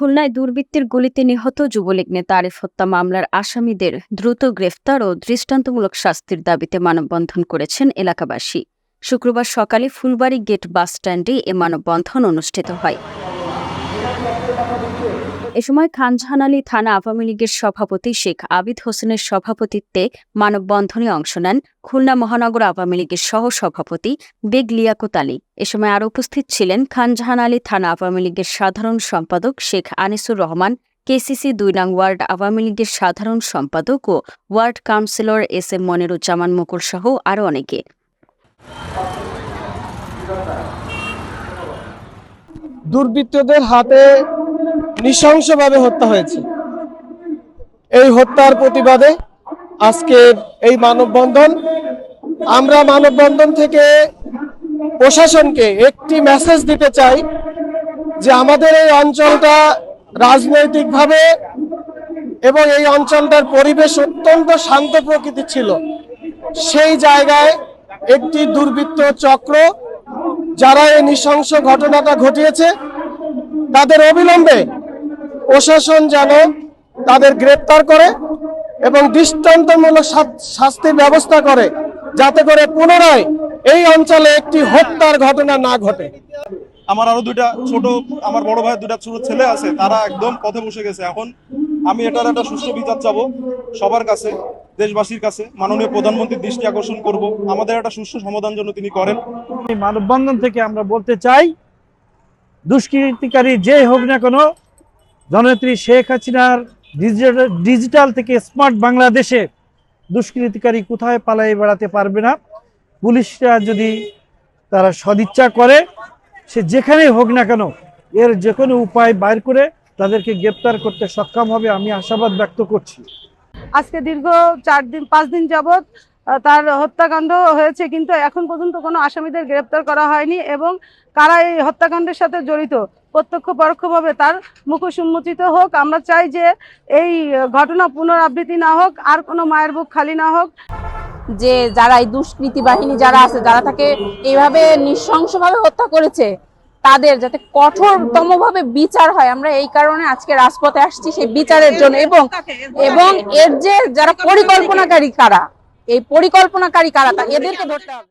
খুলনায় দুর্বৃত্তের গুলিতে নিহত যুবলীগ নেতা আরিফ হত্যা মামলার আসামিদের দ্রুত গ্রেফতার ও দৃষ্টান্তমূলক শাস্তির দাবিতে মানববন্ধন করেছেন এলাকাবাসী। শুক্রবার সকালে ফুলবাড়ি গেট বাস স্ট্যান্ডে এ মানববন্ধন অনুষ্ঠিত হয়। এ সময় খানজাহান আলী থানা আওয়ামী লীগের সভাপতি শেখ আবিদ হোসেনের সভাপতিত্বে মানববন্ধনে অংশ নেন খুলনা মহানগর আওয়ামী লীগের সহ সভাপতি বেগ লিয়াকত আলী। এ সময় আরও উপস্থিত ছিলেন খানজাহান আলী থানা আওয়ামী লীগের সাধারণ সম্পাদক শেখ আনিসুর রহমান, কেসিসি দুই নং ওয়ার্ড আওয়ামী লীগের সাধারণ সম্পাদক ও ward councillor S M Moniruzzaman Mukul সহ আরও অনেকে। দুর্বৃত্তদের হাতে নৃশংসভাবে হত্যা হয়েছে। এই হত্যার প্রতিবাদে আজকের এই মানববন্ধন, আমরা মানববন্ধন থেকে প্রশাসনকে একটি মেসেজ দিতে চাই যে আমাদের এই অঞ্চলটা রাজনৈতিকভাবে এবং এই অঞ্চলটার পরিবেশ অত্যন্ত শান্ত প্রকৃতির ছিল। সেই জায়গায় একটি দুর্বৃত্ত চক্র, যারা এই নৃশংস ঘটনাটা ঘটিয়েছে, তাদের অবিলম্বে প্রশাসন যেন তাদের গ্রেপ্তার করে এবং দৃষ্টান্তমূলক শাস্তির ব্যবস্থা করে যাতে করে পুনরায় এই অঞ্চলে একটি হত্যার ঘটনা না ঘটে। আমার আরও দুইটা ছোট আমার বড় ভাইয়ের দুইটা ছোট ছেলে আছে তারা একদম পথে বসে গেছে। এখন আমি এটার একটা সুষ্ঠু বিচার চাবো সবার কাছে দেশবাসীর কাছে। মাননীয় প্রধানমন্ত্রীর দৃষ্টি আকর্ষণ করব। আমাদের একটা সুষ্ঠু সমাধান জন্য তিনি করেন। এই মানববন্ধন থেকে আমরা বলতে চাই দুষ্কৃতিকারী যে হোক না কেন জননেত্রী শেখ হাসিনার ডিজিটাল থেকে স্মার্ট বাংলাদেশে দুষ্কৃতিকারী কোথায় পালাই বেড়াতে পারবে না? পুলিশরা যদি তারা সদিচ্ছা করে, সে যেখানেই হোক না কেন, এর যে কোনো উপায় বাইর করে তাদেরকে গ্রেপ্তার করতে সক্ষম হবে আমি আশাবাদ ব্যক্ত করছি। আজকে দীর্ঘ চার দিন, পাঁচ দিন যাবৎ তার হত্যাকাণ্ড হয়েছে, কিন্তু এখন পর্যন্ত কোনো আসামিদের গ্রেপ্তার করা হয়নি এবং কারা এই হত্যাকাণ্ডের সাথে জড়িত, প্রত্যক্ষ পরোক্ষভাবে তার মুখোশ উন্মোচিত হোক। আমরা চাই যে এই ঘটনা পুনরাবৃত্তি না হোক, আর কোনো মায়ের বুক খালি না হোক। যে যারা এই দুষ্কৃতী বাহিনী যারা আছে, যারা তাকে এইভাবে নৃশংসভাবে হত্যা করেছে, তাদের যাতে কঠোরতম ভাবে বিচার হয়। আমরা এই কারণে আজকে রাজপথে আসছি সেই বিচারের জন্য। এবং এবং এর যে যারা পরিকল্পনাকারী কারা এই পরিকল্পনাকারী কারা এদেরকে ধরতে হবে।